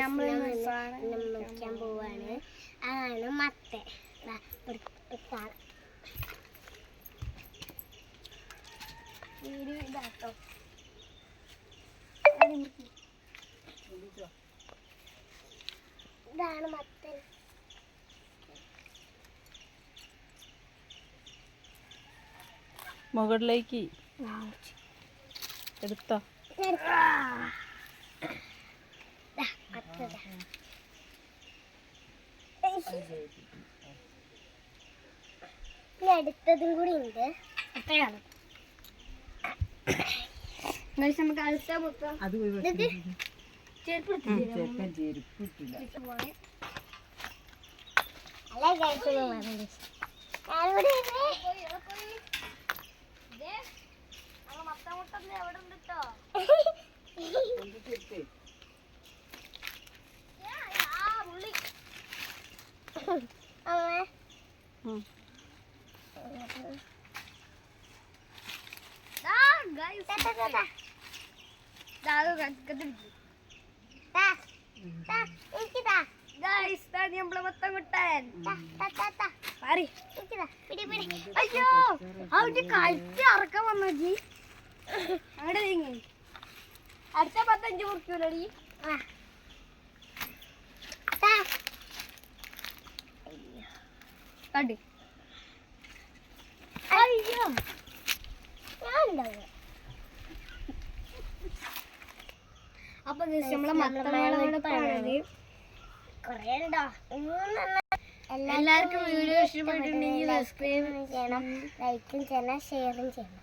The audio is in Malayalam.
മുറിക്കാൻ പോവാണ്. അതാണ് മത്ത. ഇതാട്ടോ. ഇതാണ് മത്തൻ മുകളിലേക്ക് എടുത്തോ. അടുത്തതും കൂടി ഉണ്ട്. അത്രയാണ് നമുക്ക് അടുത്ത ഇട്ടില്ല. അല്ല കഴിക്കുന്നു ദാ. പിടി, പിടി. അയ്യോ അവിടെ കഴുത്ത് അറക്കാൻ വന്നോജി അവിടെ നീങ്ങി അടുത്ത പത്തഞ്ച് മുറിക്കൂലടി കണ്ടി അയ്യോ. അപ്പൊ നമ്മളെ മത്തങ്ങളാണ് കൊറേ ഉണ്ടോ? എല്ലാവർക്കും വീഡിയോ ഇഷ്ടപ്പെട്ടിട്ടുണ്ടെങ്കിൽ സബ്സ്ക്രൈബ് ചെയ്യണം. ലൈക്കും ചെയ്യണം ഷെയറും ചെയ്യണം.